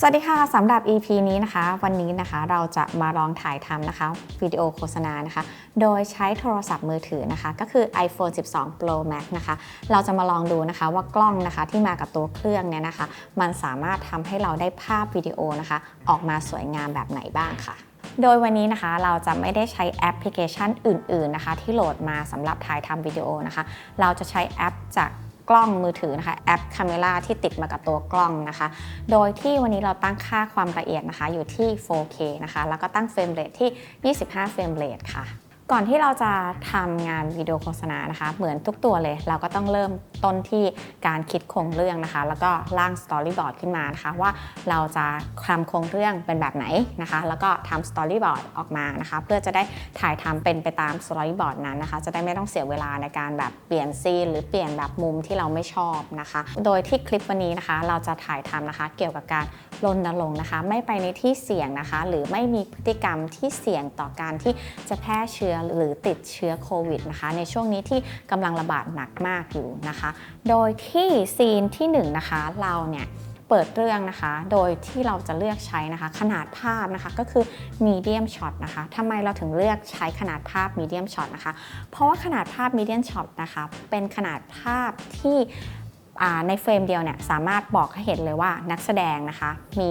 สวัสดีค่ะสำหรับ EP นี้นะคะ วันนี้นะคะเราจะมาลองถ่ายทำนะคะวิดีโอโฆษณานะคะ โดยใช้โทรศัพท์มือถือนะคะ ก็คือ iPhone 12 Pro Max นะคะ เราจะมาลองดูนะคะว่ากล้องนะคะที่มากับตัวเครื่องเนี่ยนะคะ มันสามารถทำให้เราได้ภาพวิดีโอนะคะ ออกมาสวยงามแบบไหนบ้างค่ะโดยวันนี้นะคะเราจะไม่ได้ใช้แอปพลิเคชันอื่น ๆนะคะ ที่โหลดมาสำหรับถ่ายทำวิดีโอนะคะ เราจะใช้แอปจาก กล้องมือถือนะคะแอป Camera ที่ติดมากับตัวกล้องนะคะ โดยที่วันนี้เราตั้งค่าความละเอียดนะคะอยู่ที่ 4K นะคะ แล้วก็ตั้งเฟรมเรทที่ 25 เฟรมเรทค่ะ ก่อนที่เราจะทำงานวิดีโอโฆษณานะคะ เหมือนทุกตัวเลย เราก็ต้องเริ่มต้นที่การคิดโครงเรื่องนะคะ แล้วก็ร่างสตอรี่บอร์ดขึ้นมานะคะว่าเราจะทำโครงเรื่องเป็นแบบไหนนะคะ แล้วก็ทำสตอรี่บอร์ดออกมานะคะ เพื่อจะได้ถ่ายทำเป็นไปตามสตอรี่บอร์ดนั้นนะคะ จะได้ไม่ต้องเสียเวลาในการแบบเปลี่ยนซีนหรือเปลี่ยนแบบมุมที่เราไม่ชอบนะคะ โดยที่คลิปวันนี้นะคะ เราจะถ่ายทำนะคะ เกี่ยวกับการ รณรงค์นะคะ ไม่ไปในที่เสี่ยงนะคะ หรือไม่มีพฤติกรรมที่เสี่ยงต่อการที่จะแพร่เชื้อหรือติดเชื้อโควิดนะคะ ในช่วงนี้ที่กำลังระบาดหนักมากอยู่นะคะ โดยที่ซีนที่1นงนะคะเราเนี่ยเปิดเรื่องนะคะ โดยที่เราจะเลือกใช้นะคะ ขนาดภาพนะคะก็คือ medium shot นะคะทำไมเราถึงเลือกใช้ขนาดภาพ medium shot นะคะ เพราะว่าขนาดภาพ medium shot นะคะ เป็นขนาดภาพที่ ในเฟรมเดียวเนี่ยสามารถบอกให้เห็นเลยว่านักแสดงนะคะมี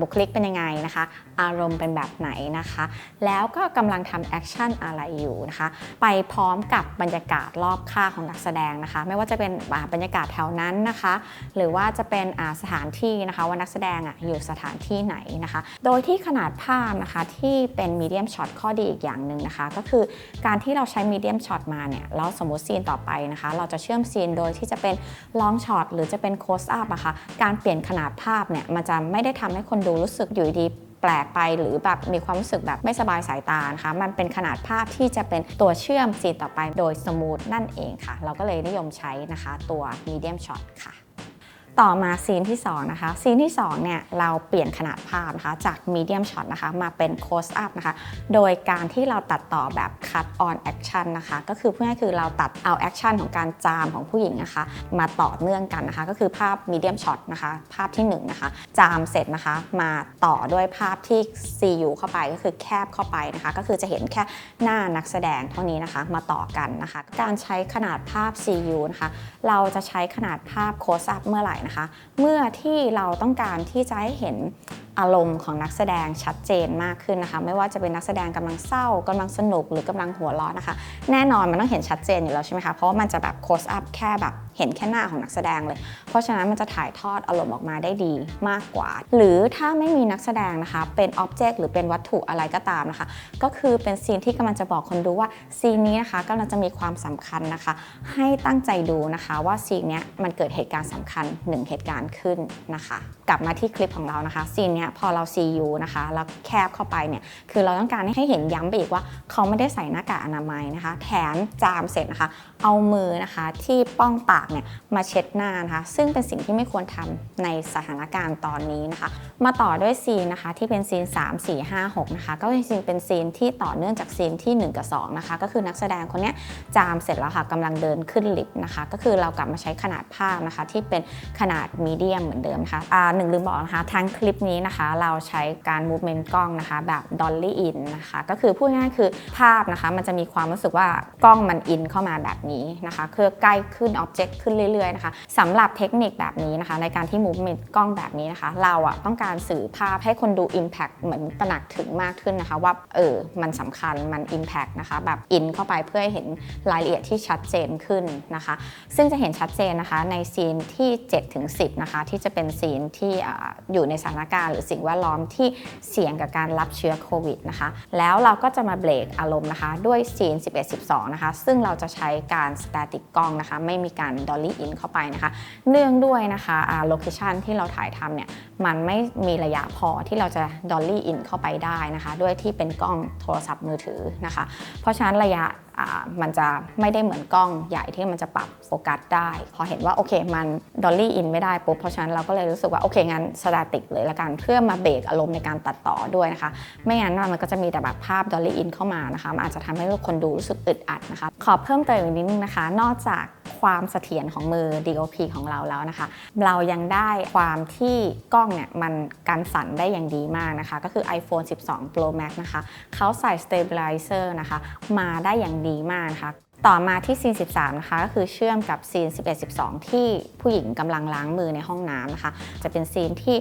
บุคลิกเป็นยังไงนะคะ อารมณ์เป็นแบบไหนนะคะ แล้วก็กำลังทำแอคชั่นอะไรอยู่นะคะ ไปพร้อมกับบรรยากาศรอบข้างของนักแสดงนะคะ ไม่ว่าจะเป็นบรรยากาศแถวนั้นนะคะ หรือว่าจะเป็นสถานที่นะคะว่านักแสดงอะอยู่สถานที่ไหนนะคะ โดยที่ขนาดภาพนะคะที่เป็นมีเดียมช็อตข้อดีอีกอย่างหนึ่งนะคะ ก็คือการที่เราใช้มีเดียมช็อตมาเนี่ยแล้วสมมติซีนต่อไปนะคะ เราจะเชื่อมซีนโดยที่จะเป็นลองช็อตหรือจะเป็นโคสอัพอะคะการเปลี่ยนขนาดภาพเนี่ยมันจะไม่ได้ทำให้คนดูรู้สึกอยู่ดีแปลกไปหรือแบบมีความรู้สึกแบบไม่สบายสายตานะคะ มันเป็นขนาดภาพที่จะเป็นตัวเชื่อมซีนต่อไปโดยสมูทนั่นเองค่ะ เราก็เลยนิยมใช้นะคะตัว medium shot ค่ะ ต่อมาซีนที่2นะคะซีนที่2เนี่ยเราเปลี่ยนขนาดภาพนะคะจาก medium shot นะคะมาเป็น close up นะคะโดยการที่เราตัดต่อแบบ cut on action นนะคะก็คือเพื่อให้คือเราตัดเอา action ของการจามของผู้หญิงนะคะมาต่อเนื่องกันนะคะก็คือภาพ medium shot นะคะภาพที่1นนะคะจามเสร็จนะคะมาต่อด้วยภาพที่ CU เข้าไปก็คือแคบเข้าไปนะคะก็คือจะเห็นแค่หน้านักแสดงเท่านี้นะคะมาต่อกันนะคะการใช้ขนาดภาพ CU นะคะเราจะใช้ขนาดภาพ close up เมื่อไหร่นะคะ เมื่อที่เราต้องการที่จะให้เห็น อารมณ์ของนักแสดงชัดเจนมากขึ้นนะคะ ไม่ว่าจะเป็นนักแสดงกำลังเศร้ากำลังสนุกหรือกำลังหัวเราะนะคะ แน่นอนมันต้องเห็นชัดเจนอยู่แล้วใช่ไหมคะเพราะว่ามันจะแบบ close up แค่แบบเห็นแค่หน้าของนักแสดงเลย เพราะฉะนั้นมันจะถ่ายทอดอารมณ์ออกมาได้ดีมากกว่า หรือถ้าไม่มีนักแสดงนะคะ เป็นอ็อบเจกต์หรือเป็นวัตถุอะไรก็ตามนะคะ ก็คือเป็นซีนที่กำลังจะบอกคนดูว่าซีนนี้นะคะกำลังจะมีความสำคัญนะคะ ให้ตั้งใจดูนะคะว่าซีนเนี้ยมันเกิดเหตุการณ์สำคัญหนึ่งเหตุการณ์ขึ้นนะคะ กลับมาที่คลิปของเรานะคะซีนเนี้ยพอเรา CU นะคะ แล้วแคบเข้าไปเนี่ย คือเราต้องการให้เห็นย้ำไปอีกว่าเขาไม่ได้ใส่หน้ากากอนามัยนะคะ แถมจามเสร็จนะคะ เอามือนะคะที่ป้องปากเนี่ยมาเช็ดหน้านะคะ ซึ่งเป็นสิ่งที่ไม่ควรทำในสถานการณ์ตอนนี้นะคะ มาต่อด้วยซีนนะคะที่เป็นซีน 3 4 5 6 นะคะ ก็จริงๆเป็นซีนที่ต่อเนื่องจากซีนที่ 1 กับ 2 นะคะ ก็คือนักแสดงคนนี้จามเสร็จแล้วค่ะกำลังเดินขึ้นลิฟต์นะคะ ก็คือเรากลับมาใช้ขนาดภาพนะคะ ที่เป็นขนาดมีเดียมเหมือนเดิมนะคะอ่าหนึ่งลืมบอกนะคะทั้งคลิปนี้นะคะ เราใช้การ movement กล้องนะคะ แบบ dolly in นะคะ ก็คือพูดง่ายๆคือภาพนะคะ มันจะมีความรู้สึกว่ากล้องมันอินเข้ามาแบบนี้นะคะคือใกล้ขึ้น object ขึ้นเรื่อยๆนะคะสำหรับเทคนิคแบบนี้นะคะ ในการที่ movement กล้องแบบนี้นะคะ เราอะต้องการสื่อภาพให้คนดู impact เหมือนตระหนักถึงมากขึ้นนะคะ ว่าเออมันสำคัญมัน impact นะคะแบบอินเข้าไปเพื่อให้เห็นรายละเอียดที่ชัดเจนขึ้นนะคะ ซึ่งจะเห็นชัดเจนนะคะในซีนที่7ถึง10นะคะที่จะเป็นซีนที่อ่าอยู่ในสถานการณ์หรือสิ่งแวดล้อมที่เสี่ยงกับการรับเชื้อโควิดนะคะแล้วเราก็จะมาเบรกอารมณ์นะคะ ด้วยซีน 11 12 นะคะ ซึ่งเราจะใช้การสแตติกกล้องนะคะไม่มีการดอลลี่อินเข้าไปนะคะ เนื่องด้วยนะคะโลเคชันที่เราถ่ายทำเนี่ยมันไม่มีระยะพอที่เราจะดอลลี่อินเข้าไปได้นะคะ ด้วยที่เป็นกล้องโทรศัพท์มือถือนะคะ เพราะฉะนั้นระยะ มันจะไม่ได้เหมือนกล้องใหญ่ที่มันจะปรับโฟกัสได้ พอเห็นว่าโอเคมันดอลลี่อินไม่ได้ปุ๊บเพราะฉะนั้นเราก็เลยรู้สึกว่าโอเคงั้นสแตติกเลยละกันเพื่อมาเบรกอารมณ์ในการตัดต่อด้วยนะคะ ไม่งั้นมันก็จะมีแต่แบบภาพดอลลี่อินเข้ามานะคะมันอาจจะทำให้คนดูรู้สึกอึดอัดนะคะ ขอเพิ่มเติมอีกนิดนึงนะคะ นอกจาก ความเสถียรของมือ DOP ของเราแล้วนะคะ เรายังได้ความที่กล้องเนี่ยมันกันสั่นได้อย่างดีมากนะคะ ก็คือ iPhone 12 Pro Max นะคะเขาใส่ stabilizer นะคะ มาได้อย่างดีมากนะคะ ต่อมาที่ซีน13 นะคะก็คือเชื่อมกับซีน 11 12 ที่ผู้หญิงกำลังล้างมือในห้องน้ำนะคะ จะเป็นซีนที่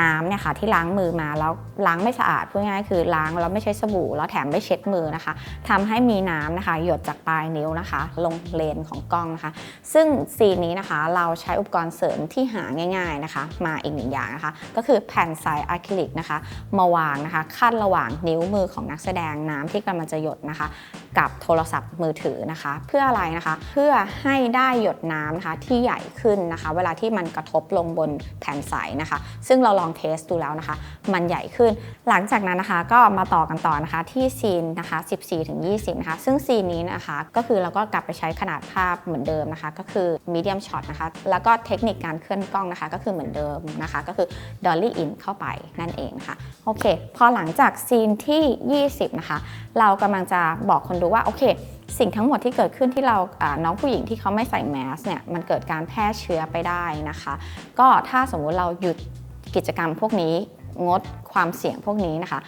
น้ำเนี่ยค่ะที่ล้างมือมาแล้วล้างไม่สะอาดพูดง่ายคือล้างแล้วไม่ใช้สบู่แล้วแถมไม่เช็ดมือนะคะทำให้มีน้ำนะคะ หยดจากปลายนิ้วนะคะ ลงเลนของกล้องนะคะ ซึ่งซีนนี้นะคะเราใช้อุปกรณ์เสริมที่หาง่าย ๆนะคะ มาอีกหนึ่งอย่างนะคะ ก็คือแผ่นใสอะคริลิกนะคะ มาวางนะคะ ขั้นระหว่างนิ้วมือของนักแสดงน้ำที่กำลังจะหยดนะคะ กับโทรศัพท์มือถือนะคะ เพื่ออะไรนะคะ เพื่อให้ได้หยดน้ำนะคะที่ใหญ่ขึ้นนะคะ เวลาที่มันกระทบลงบนแผ่นใสนะคะ ซึ่งเราลองเทสดูแล้วนะคะ มันใหญ่ขึ้น หลังจากนั้นนะคะก็มาต่อกันต่อนะคะที่ซีนนะคะ 14ถึง20 นะคะ ซึ่งซีนนี้นะคะก็คือเราก็กลับไปใช้ขนาดภาพเหมือนเดิมนะคะ ก็คือ medium shot นะคะ แล้วก็เทคนิคการเคลื่อนกล้องนะคะ ก็คือเหมือนเดิมนะคะ ก็คือ dolly in เข้าไปนั่นเองค่ะโอเค พอหลังจากซีนที่ 20 นะคะ เรากำลังจะบอกคนดูว่า โอเค สิ่งทั้งหมดที่เกิดขึ้นที่เราน้องผู้หญิงที่เขาไม่ใส่แมสเนี่ยมันเกิดการแพร่เชื้อไปได้นะคะ ก็ถ้าสมมุติเราหยุดกิจกรรมพวกนี้ งดความเสี่ยงพวกนี้นะคะ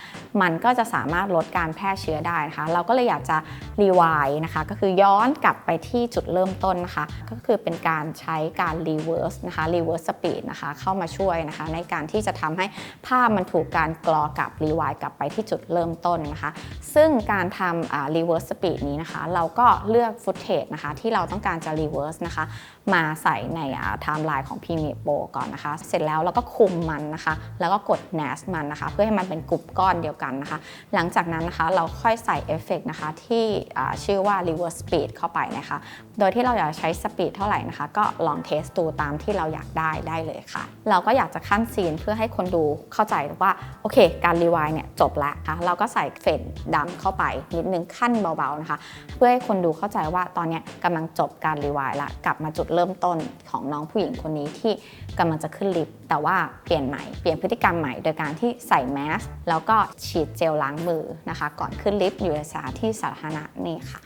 มันก็จะสามารถลดการแพร่เชื้อได้นะคะ เราก็เลยอยากจะรีวายนะคะ ก็คือย้อนกลับไปที่จุดเริ่มต้นนะคะ ก็คือเป็นการใช้การรีเวิร์สนะคะรีเวิร์สสปีดนะคะเข้ามาช่วยนะคะ ในการที่จะทำให้ภาพมันถูกการกรอกลับรีวายกลับไปที่จุดเริ่มต้นนะคะ ซึ่งการทำรีเวิร์สสปีดนี้นะคะ เราก็เลือกฟุตเทจนะคะที่เราต้องการจะรีเวิร์สนะคะ มาใส่ในไทม์ไลน์ของ Premiere Pro ก่อนนะคะ เสร็จแล้วเราก็คุมมันนะคะ แล้วก็กด NAS มันนะคะ เพื่อให้มันเป็นกลุ่มก้อนเดียวกันนะคะ หลังจากนั้นนะคะเราค่อยใส่เอฟเฟกนะคะที่ชื่อว่า reverse speed เข้าไปนะคะ โดยที่เราอยากใช้สปีดเท่าไหร่นะคะ ก็ลองเทสดูตามที่เราอยากได้ได้เลยค่ะ เราก็อยากจะขั้นซีนเพื่อให้คนดูเข้าใจว่า โอเค การรีวายเนี่ยจบแล้วนะคะเราก็ใส่เฟดดำเข้าไปนิดนึงขั้นเบาๆนะคะ เพื่อให้คนดูเข้าใจว่าตอนนี้กำลังจบการรีวายละกลับมาจุดเริ่มต้นของน้องผู้หญิงคนนี้ที่กำลังจะขึ้นลิฟต์แต่ว่าเปลี่ยนใหม่เปลี่ยนพฤติกรรมใหม่โดยการที่ใส่แมสแล้วก็ฉีดเจลล้างมือนะคะ ก่อนขึ้นลิฟต์อยู่ในสถานที่สาธารณะนี่ค่ะ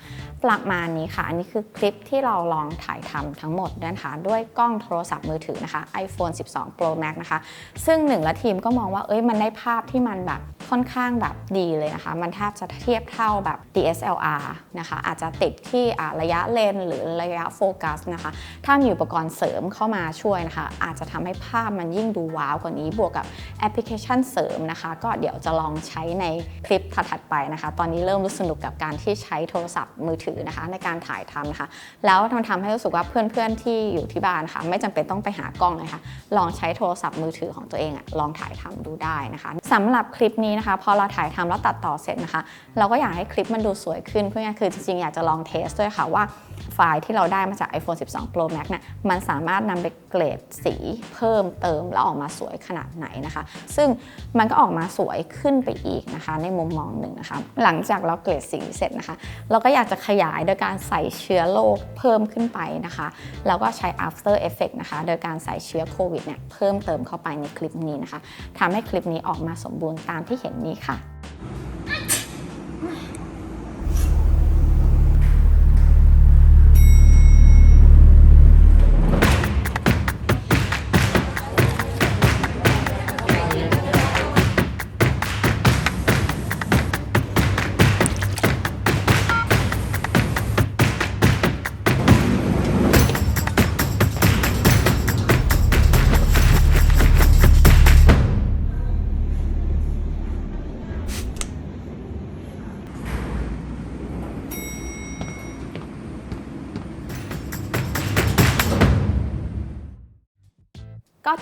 ประมาณนี้ค่ะ อันนี้คือคลิปที่เราลองถ่ายทำทั้งหมดนะคะด้วยกล้องโทรศัพท์มือถือนะคะ iPhone 12 Pro Max นะคะ ซึ่งหนึ่งและทีมก็มองว่าเอ้ยมันได้ภาพที่มันแบบค่อนข้างแบบดีเลยนะคะ มันแทบจะเทียบเท่าแบบ DSLR นะคะ อาจจะติดที่ระยะเลนส์หรือระยะโฟกัสนะคะ ถ้ามีอุปกรณ์เสริมเข้ามาช่วยนะคะ อาจจะทำให้ภาพมันยิ่งดูว้าวกว่านี้ บวกกับแอปพลิเคชันเสริมนะคะ ก็เดี๋ยวจะลองใช้ในคลิปถัดๆไปนะคะ ตอนนี้เริ่มรู้สนุกกับการที่ใช้โทรศัพท์มือถือนะคะในการถ่ายทำนะคะ แล้วมันทำให้รู้สึกว่าเพื่อนๆที่อยู่ที่บ้านค่ะไม่จำเป็นต้องไปหากล้องเลยค่ะลองใช้โทรศัพท์มือถือของตัวเองอะลองถ่ายทำดูได้นะคะสำหรับคลิปนี้นะคะพอเราถ่ายทำแล้วตัดต่อเสร็จนะคะ เราก็อยากให้คลิปมันดูสวยขึ้นเพื่อคือจริงๆอยากจะลองเทสด้วยค่ะว่าไฟล์ที่เราได้มาจาก iPhone 12 Pro Max เนี่ยมันสามารถนำไปเกรดสีเพิ่มเติมแล้วออกมาสวยขนาดไหนนะคะ ซึ่งมันก็ออกมาสวยขึ้นไปอีกนะคะ ในมุมมองหนึ่งนะคะ หลังจากเราเกรดสีเสร็จนะคะ เราก็อยากจะขยาย โดยการใส่เชื้อโรคเพิ่มขึ้นไปนะคะ แล้วก็ใช้ after effect นะคะ โดยการใส่เชื้อโควิดเนี่ยเพิ่มเติมเข้าไปในคลิปนี้นะคะทำให้คลิปนี้ออกมาสมบูรณ์ตามที่เห็นนี้ค่ะ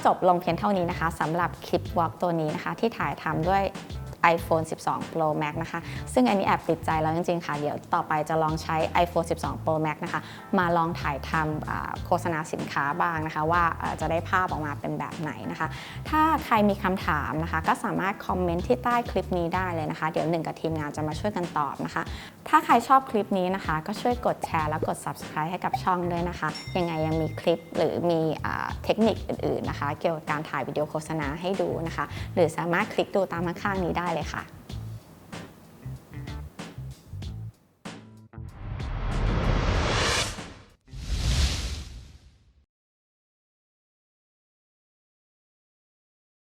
จบลงเพียงเท่านี้นะคะสำหรับคลิปวอล์กตัวนี้นะคะ ที่ถ่ายทำด้วย iPhone 12 Pro Max นะคะ ซึ่งอันนี้แอบติดใจแล้วจริงๆ ค่ะ เดี๋ยวต่อไปจะลองใช้ iPhone 12 Pro Max นะคะ มาลองถ่ายทำโฆษณาสินค้าบ้างนะคะ ว่าจะได้ภาพออกมาเป็นแบบไหนนะคะ ถ้าใครมีคำถามนะคะ ก็สามารถคอมเมนต์ที่ใต้คลิปนี้ได้เลยนะคะ เดี๋ยวหนึ่งกับทีมงานจะมาช่วยกันตอบนะคะ ถ้าใครชอบคลิปนี้นะคะ ก็ช่วยกดแชร์แล้วกด subscribe ให้กับช่องด้วยนะคะ ยังไงยังมีคลิปหรือมีอเทคนิคอื่นๆนะคะ เกี่ยวกับการถ่ายวิดีโอโฆษณาให้ดูนะคะ หรือสามารถคลิกดูตามข้างนี้ได้เลยค่ะ